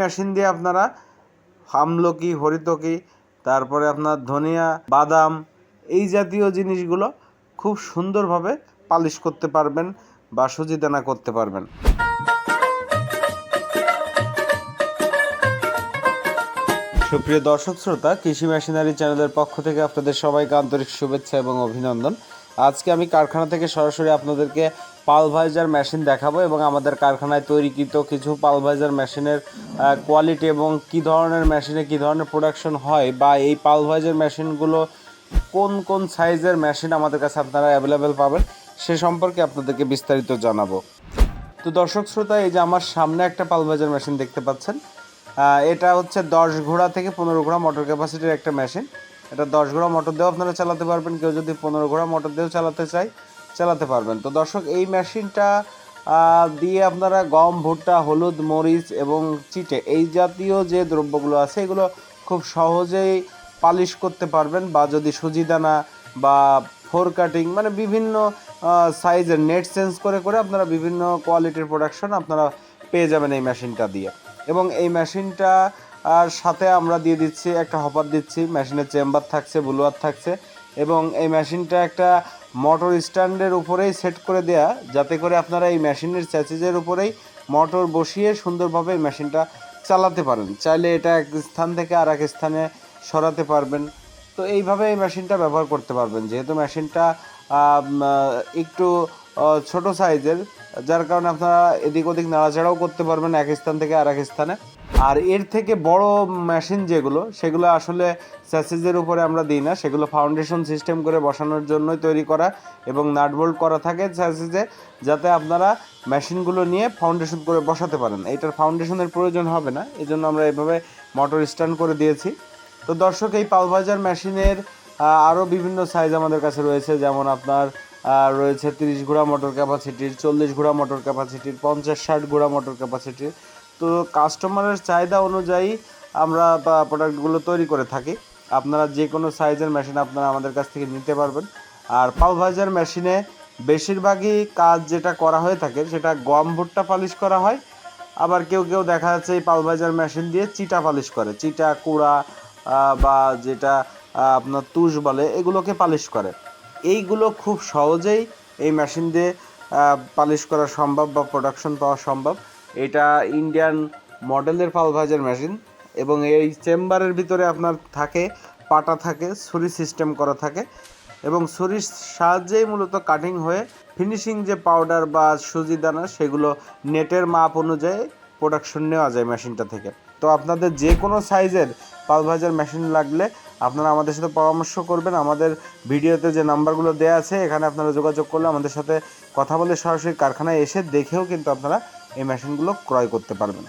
Machine দিয়ে আপনারা আমলকি হরিতকি, তারপরে আপনার ধনিয়া, বাদাম, এই জাতীয় জিনিসগুলো খুব সুন্দরভাবে পালিশ করতে পারবেন বা সুজিদানা করতে পারবেন। সুপ্রিয় দর্শক শ্রোতা, কৃষি মেশিনারি চ্যানেলের পক্ষ থেকে আপনাদের সবাইকে আন্তরিক শুভেচ্ছা এবং অভিনন্দন। আজকে আমি কারখানা থেকে সরাসরি আপনাদেরকে পালভাইজার মেশিন দেখাবো এবং আমাদের কারখানায় তৈরিকৃত কিছু পালভাইজার মেশিনের কোয়ালিটি এবং কি ধরনের মেশিনে কি ধরনের প্রোডাকশন হয় বা এই পালভাইজার মেশিনগুলো কোন কোন সাইজের মেশিন আমাদের কাছে আপনারা অ্যাভেলেবেল পাবেন, সে সম্পর্কে আপনাদেরকে বিস্তারিত জানাব। তো দর্শক শ্রোতা, এই যে আমার সামনে একটা পালভাইজার মেশিন দেখতে পাচ্ছেন। এটা হচ্ছে দশ ঘোড়া থেকে পনেরো ঘোড়া মোটর ক্যাপাসিটির একটা মেশিন এটা দশ ঘোড়া মোটর দিয়েও আপনারা চালাতে পারবেন, কেউ যদি পনেরো ঘোড়া মোটর দিয়েও চালাতে চায় চালাতে পারবেন। তো দর্শক, এই মেশিনটা দিয়ে আপনারা গম, ভুট্টা, হলুদ, মরিচ এবং চিটে এই জাতীয় যে দ্রব্যগুলো আছে, এগুলো খুব সহজেই পালিশ করতে পারবেন বা যদি সুজি দানা বা ফোর কাটিং মানে বিভিন্ন সাইজের নেট চেঞ্জ করে করে আপনারা বিভিন্ন কোয়ালিটির প্রোডাকশন আপনারা পেয়ে যাবেন এই মেশিনটা দিয়ে। এবং এই মেশিনটা আর সাথে আমরা দিয়ে দিচ্ছি, একটা হপার দিচ্ছি, মেশিনের চেম্বার থাকছে ব্লুয়ার থাকছে এবং এই মেশিনটা একটা মোটর স্ট্যান্ডের উপরেই সেট করে দেয়া, যাতে করে আপনারা এই মেশিনের চ্যাসিজের উপরেই মোটর বসিয়ে সুন্দরভাবে মেশিনটা চালাতে পারেন। চাইলে এটা এক স্থান থেকে আর এক স্থানে সরাতে পারবেন। তো এইভাবে এই মেশিনটা ব্যবহার করতে পারবেন। যেহেতু মেশিনটা একটু ছোট সাইজের, যার কারণে আপনারা এদিক ওদিক নাড়াচাড়াও করতে পারবেন এক স্থান থেকে আর এক স্থানে। আর এর থেকে বড় মেশিন যেগুলো, সেগুলো আসলে স্যাসেজের উপরে আমরা দিই না। সেগুলো ফাউন্ডেশন সিস্টেম করে বসানোর জন্যই তৈরি করা এবং নাটবোল্ট করা থাকে স্যাসেজে যাতে আপনারা মেশিনগুলো নিয়ে ফাউন্ডেশন করে বসাতে পারেন। এইটার ফাউন্ডেশনের প্রয়োজন হবে না। এই জন্য আমরা এইভাবে মোটর স্ট্যান্ড করে দিয়েছি। তো দর্শক, এই পালভাইজার মেশিনের আরও বিভিন্ন সাইজ আমাদের কাছে রয়েছে। যেমন আপনার রয়েছে তিরিশ ঘোড়া মোটর ক্যাপাসিটির চল্লিশ ঘোড়া মোটর ক্যাপাসিটির পঞ্চাশ ষাট ঘোড়া মোটর ক্যাপাসিটির তো কাস্টমারের চাহিদা অনুযায়ী আমরা প্রোডাক্টগুলো তৈরি করে থাকি। আপনারা যে কোনো সাইজের মেশিন আপনারা আমাদের কাছ থেকে নিতে পারবেন। আর পালভাইজার মেশিনে বেশিরভাগই কাজ যেটা করা হয়ে থাকে, সেটা গম ভুট্টা পালিশ করা হয়। আবার কেউ কেউ দেখা যাচ্ছে এই পালভাইজার মেশিন দিয়ে চিটা পালিশ করে। চিটা, কুড়া বা যেটা আপনার তুষ বলে, এগুলোকে পালিশ করে। এইগুলো খুব সহজেই এই মেশিন দিয়ে পালিশ করা সম্ভব বা প্রোডাকশন পাওয়া সম্ভব। এটা ইন্ডিয়ান মডেলের পালভাইজার মেশিন এবং এই চেম্বারের ভিতরে আপনার থাকে, পাটা থাকে, ছুরি সিস্টেম করা থাকে এবং ছুরির সাহায্যেই মূলত কাটিং হয়ে ফিনিশিং যে পাউডার বা সুজি দানা সেগুলো নেটের মাপ অনুযায়ী প্রোডাকশন নেওয়া যায় মেশিনটা থেকে। তো আপনাদের যে কোনো সাইজের পালভাইজার মেশিন লাগলে আপনারা আমাদের সাথে পরামর্শ করবেন। আমাদের ভিডিওতে যে নাম্বারগুলো দেওয়া আছে, এখানে আপনারা যোগাযোগ করলে আমাদের সাথে কথা বলে সরাসরি কারখানায় এসে দেখেও কিন্তু আপনারা এই মেশিনগুলো ক্রয় করতে পারবেন